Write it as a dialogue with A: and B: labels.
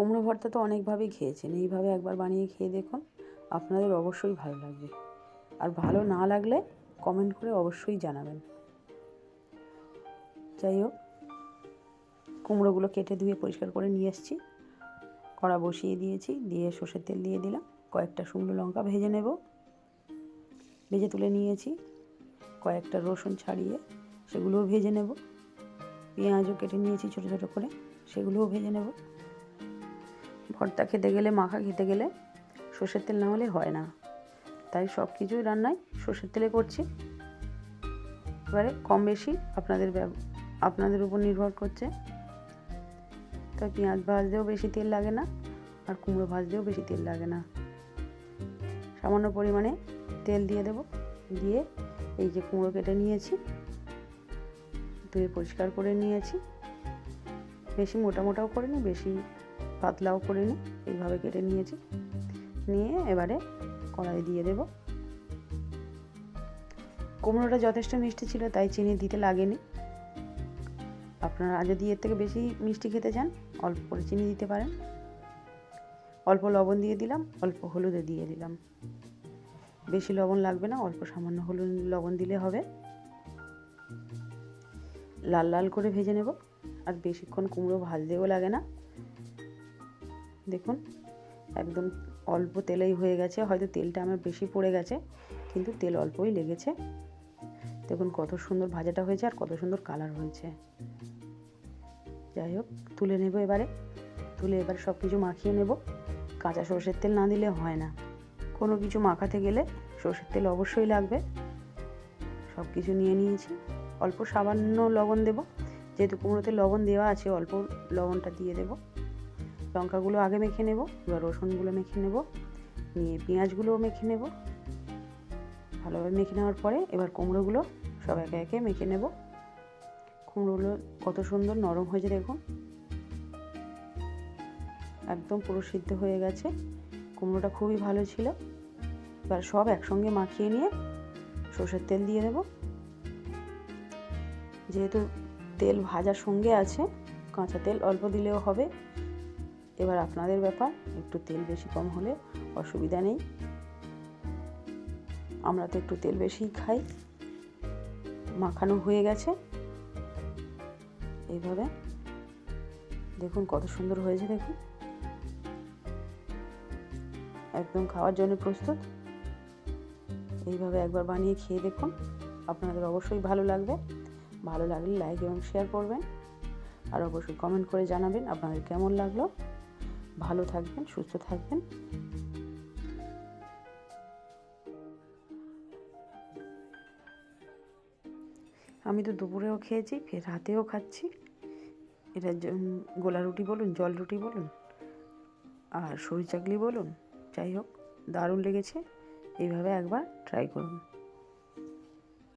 A: কুমড়ো ভর্তা তো অনেকভাবেই খেয়েছেন, এইভাবে একবার বানিয়ে খেয়ে দেখুন, আপনাদের অবশ্যই ভালো লাগবে। আর ভালো না লাগলে কমেন্ট করে অবশ্যই জানাবেন। যাই হোক, কুমড়োগুলো কেটে ধুয়ে পরিষ্কার করে নিয়ে এসেছি কড়া বসিয়ে দিয়েছি, দিয়ে সর্ষের তেল দিয়ে দিলাম। কয়েকটা শুকনো লঙ্কা ভেজে নেব। ভেজে তুলে নিয়েছি। কয়েকটা রসুন ছাড়িয়ে সেগুলোও ভেজে নেব। পেঁয়াজও কেটে নিয়েছি ছোটো ছোটো করে, সেগুলোও ভেজে নেব। ভর্তা খেতে গেলে, মাখা খেতে গেলে সর্ষের তেল না হলে হয় না। তাই সব কিছুই রান্নায় সর্ষের তেলে করছি। এবারে কম বেশি আপনাদের আপনাদের উপর নির্ভর করছে। তাই পেঁয়াজ ভাজতেও বেশি তেল লাগে না, আর কুমড়ো ভাজতেও বেশি তেল লাগে না। সামান্য পরিমাণে তেল দিয়ে দেব। দিয়ে এই যে কুমড়ো কেটে নিয়েছি, ধুয়ে পরিষ্কার করে নিয়েছি। বেশি মোটা মোটাও করে নি, বেশি পাতলাও করে নিই এইভাবে কেটে নিয়েছি। নিয়ে এবারে কড়াই দিয়ে দেব। কুমড়োটা যথেষ্ট মিষ্টি ছিল, তাই চিনি দিতে লাগেনি। আপনারা যদি এর থেকে বেশি মিষ্টি খেতে চান, অল্প করে চিনি দিতে পারেন। অল্প লবণ দিয়ে দিলাম, অল্প হলুদে দিয়ে দিলাম। বেশি লবণ লাগবে না, অল্প সামান্য হলুদ লবণ দিলে হবে। লাল লাল করে ভেজে নেব। আর বেশিক্ষণ কুমড়ো ভাজতেও লাগে না। দেখুন, একদম অল্প তেলেই হয়ে গেছে। হয়তো তেলটা আমার বেশি পড়ে গেছে, কিন্তু তেল অল্পই লেগেছে। দেখুন কত সুন্দর ভাজাটা হয়েছে আর কত সুন্দর কালার হয়েছে। যাই হোক, তুলে নেব এবারে। তুলে এবার সব কিছু মাখিয়ে নেব। কাঁচা সর্ষের তেল না দিলে হয় না। কোনো কিছু মাখাতে গেলে সর্ষের তেল অবশ্যই লাগবে। সব কিছু নিয়ে নিয়েছি। অল্প সামান্য লবণ দেব। যেহেতু কুমড়োতে লবণ দেওয়া আছে, অল্প লবণটা দিয়ে দেব। লঙ্কাগুলো আগে মেখে নেব, এবার রসুনগুলো মেখে নেব, নিয়ে পেঁয়াজগুলোও মেখে নেব। ভালোভাবে মেখে নেওয়ার পরে এবার কুমড়োগুলো সব একে একে মেখে নেব। কুমড়োগুলো কত সুন্দর নরম হয়েছে দেখুন। একদম পুরো সিদ্ধ হয়ে গেছে। কুমড়োটা খুবই ভালো ছিল। এবার সব একসঙ্গে মাখিয়ে নিয়ে সর্ষের তেল দিয়ে দেব। যেহেতু তেল ভাজার সঙ্গে আছে, কাঁচা তেল অল্প দিলেও হবে। এবার আপনাদের ব্যাপার, একটু তেল বেশি কম হলে অসুবিধা নেই। আমরা তো একটু তেল বেশিই খাই। মাখানো হয়ে গেছে। এইভাবে। দেখুন কত সুন্দর হয়েছে, দেখুন। একদম খাওয়ার জন্য প্রস্তুত। এইভাবে একবার বানিয়ে খেয়ে দেখুন। আপনাদের অবশ্যই ভালো লাগবে। ভালো লাগলে লাইক এবং শেয়ার করবেন। আর অবশ্যই কমেন্ট করে জানাবেন আপনাদের কেমন লাগল। ভালো থাকবেন, সুস্থ থাকবেন। আমি তো দুপুরেও খেয়েছি, ফের রাতেও খাচ্ছি। এটা গোলা রুটি বলুন, জল রুটি বলুন, আর সরি চাকলি বলুন, যাই হোক, দারুণ লেগেছে। এইভাবে একবার ট্রাই করুন।